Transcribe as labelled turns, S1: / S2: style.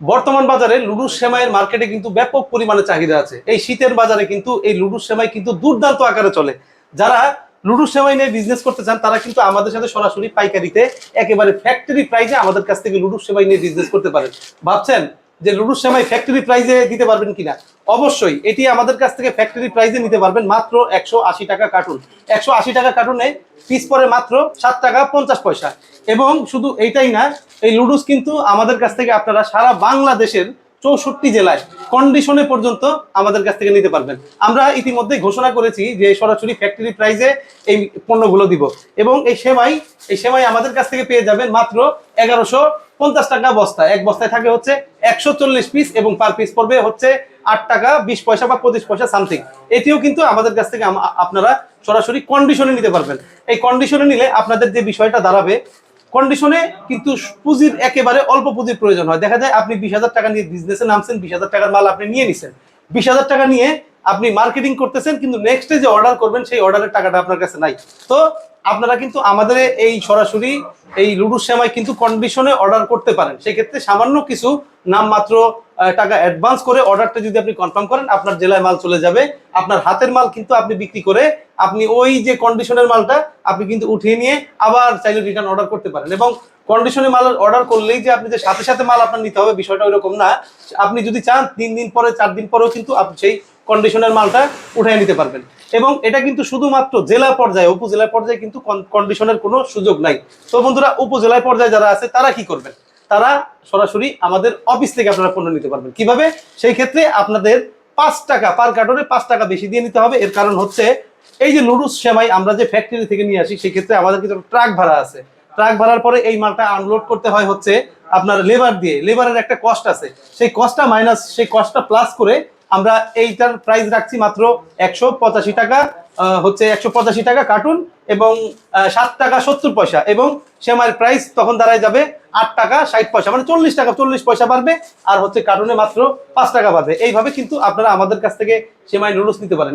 S1: বর্তমান বাজারে লুডু সেমাইয়ের মার্কেটে কিন্তু ব্যাপক পরিমাণে চাহিদা আছে। এই শীতের বাজারে কিন্তু এই লুডু সেমাই কিন্তু দুর্দান্ত আকারে চলে। যারা লুডু সেমাই নিয়ে বিজনেস করতে চান, তারা কিন্তু আমাদের সাথে সরাসরি পাইকারিতে একেবারে ফ্যাক্টরি প্রাইজে আমাদের কাছ থেকে লুডু সেমাই নিয়ে বিজনেস করতে পারেন। ভাবছেন যে লুডু সেমাই ফ্যাক্টরি প্রাইজে দিতে পারবেন কিনা? অবশ্যই এটি আমাদের কাছ থেকে ফ্যাক্টরি প্রাইজে নিতে পারবেন মাত্র একশো আশি টাকা কার্টুন একশো আশি টাকা কার্টুনে পিস পরে মাত্র সাত টাকা পঞ্চাশ পয়সা। এবং শুধু এইটাই না, এই লুডুস কিন্তু আমাদের কাছ থেকে আপনারা সারা বাংলাদেশের চৌষট্টি জেলায় কন্ডিশনে পর্যন্ত আমাদের কাছ থেকে নিতে পারবেন। আমরা ইতিমধ্যে ঘোষণা করেছি যে সরাসরি ফ্যাক্টরি প্রাইজে এই পণ্যগুলো দিব। এবং এই সেমাই এই সেমাই আমাদের কাছ থেকে পেয়ে যাবেন মাত্র এগারোশো পঞ্চাশ টাকা বস্তা। এক বস্তায় থাকে হচ্ছে একশো চল্লিশ পিস এবং পার পিস পড়বে হচ্ছে আট টাকা, বিশ পয়সা বা পঁচিশ পয়সা সামথিং এটিও কিন্তু আমাদের কাছ থেকে আপনারা সরাসরি কন্ডিশনে নিতে পারবেন। এই কন্ডিশনে নিলে আপনাদের যে বিষয়টা দাঁড়াবে কন্ডিশনে কিন্তু পুঁজির একেবারে অল্প পুঁজির প্রয়োজন হয়। দেখা যায় আপনি বিশ হাজার টাকা নিয়ে বিজনেসে নামছেন, বিশ হাজার টাকার মাল আপনি নিয়ে নিছেন। বিশ হাজার টাকা নিয়ে আপনি মার্কেটিং করতেছেন, কিন্তু নেক্সটে যে অর্ডার করবেন, সেই অর্ডারের টাকাটা আপনার কাছে নাই। তো আপনারা কিন্তু আমাদের এই সরাসরি এই লুডু সেমাই কিন্তু কন্ডিশনে অর্ডার করতে পারেন। সেক্ষেত্রে সামান্য কিছু নামমাত্র টাকা অ্যাডভান্স করে অর্ডারটা যদি আপনি কনফার্ম করেন, আপনার জেলায় মাল চলে যাবে। আপনার হাতের মাল কিন্তু আপনি বিক্রি করে আপনি ওই যে কন্ডিশনের মালটা আপনি কিন্তু উঠিয়ে নিয়ে আবার চাইলে রিটার্ন অর্ডার করতে পারেন। এবং কন্ডিশনে মাল অর্ডার করলেই যে আপনি যে সাথে সাথে মাল আপনার নিতে হবে, বিষয়টা ওইরকম না। আপনি যদি চান, তিন দিন পরে, চার দিন পরেও কিন্তু আপনি সেই কন্ডিশনের মালটা উঠিয়ে নিতে পারবেন। এবং এটা কিন্তু শুধুমাত্র জেলা পর্যায়ে, উপজেলা পর্যায়ে কিন্তু কন্ডিশনের কোনো সুযোগ নাই। তো বন্ধুরা উপজেলায় পর্যায়ে যারা আছে, তারা কি করবেন? তারা সরাসরি আমাদের অফিস থেকে আপনারা পণ্য নিতে পারবেন। কীভাবে? সেই ক্ষেত্রে আপনাদের পাঁচ টাকা পার কার্টনে পাঁচ টাকা বেশি দিয়ে নিতে হবে। এর কারণ হচ্ছে, এই যে নুডলস সেমাই আমরা যে ফ্যাক্টরি থেকে নিয়ে আসি সেক্ষেত্রে আমাদের কিন্তু ট্রাক ভাড়া আছে। ট্রাক ভাড়ার পরে এই মালটা আনলোড করতে হয় হচ্ছে আপনার লেবার দিয়ে। লেবারের একটা কস্ট আছে। সেই কস্টটা মাইনাস সেই কস্টটা প্লাস করে আমরা এইটার প্রাইস রাখছি মাত্র একশো পঁচাশি টাকা হচ্ছে একশো পঁচাশি টাকা কার্টুন এবং সাত টাকা সত্তর পয়সা এবং সেমাইয়ের প্রাইস তখন দাঁড়ায় যাবে আট টাকা ষাট পয়সা মানে চল্লিশ টাকা, চল্লিশ পয়সা বাড়বে আর হচ্ছে কার্টুনে মাত্র পাঁচ টাকা বাড়বে। এইভাবে কিন্তু আপনারা আমাদের কাছ থেকে সেমাই নুডলস নিতে পারেন।